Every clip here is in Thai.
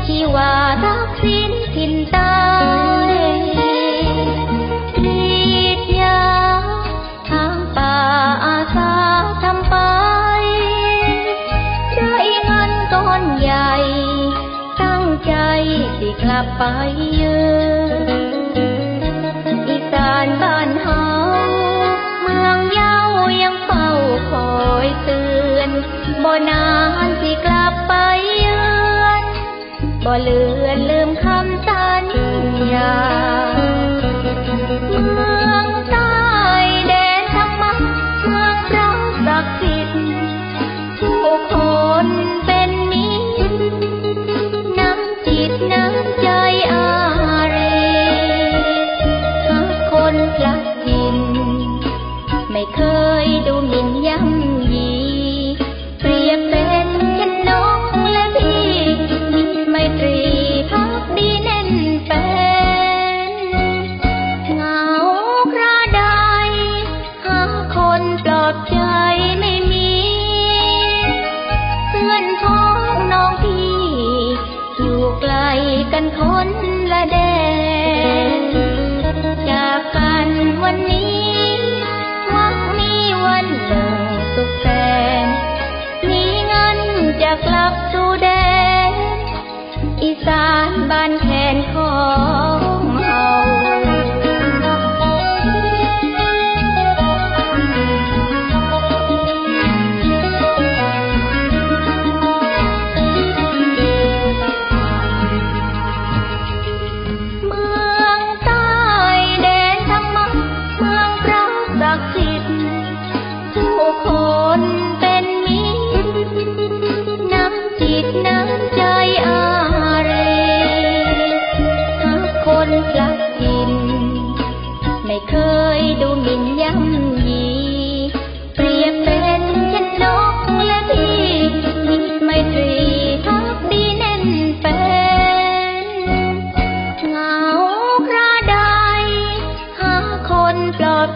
บสุขมาเลี้ยงชีวารักสิ้นถิ่นตายกรีดยาทางป่าอาสาทำไป ได้เงินก้อนใหญ่ ตั้งใจสิกลับไปเยือนอีสานบ้านเฮาเมืองเย้ายังเฝ้าคอยเตือนบ่นานสิกลับไป บ่เลือนลืมค คนปลอบใจไม่มี เพื่อนพ้องน้องพี่ อยู่ไกลกันคนละแดน จากกันวันนี้หวังมีวันหนึ่งสุขแสนมีเงินจะกลับสู่แดน อีสานบ้านแคนขอ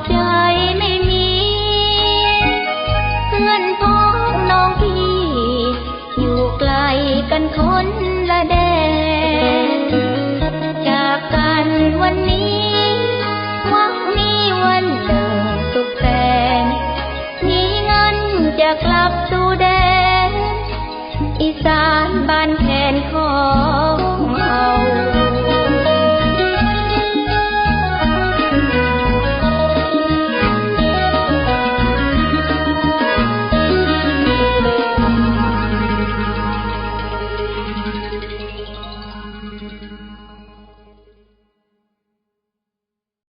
ใจไม่มี เพื่อนพ้องน้องพี่ อยู่ไกลกันคนละแดน จากกันวันนี้หวังมีวันหนึ่งสุขแสนมีเงินจะกลับสู่แดน อีสานบ้านแคอ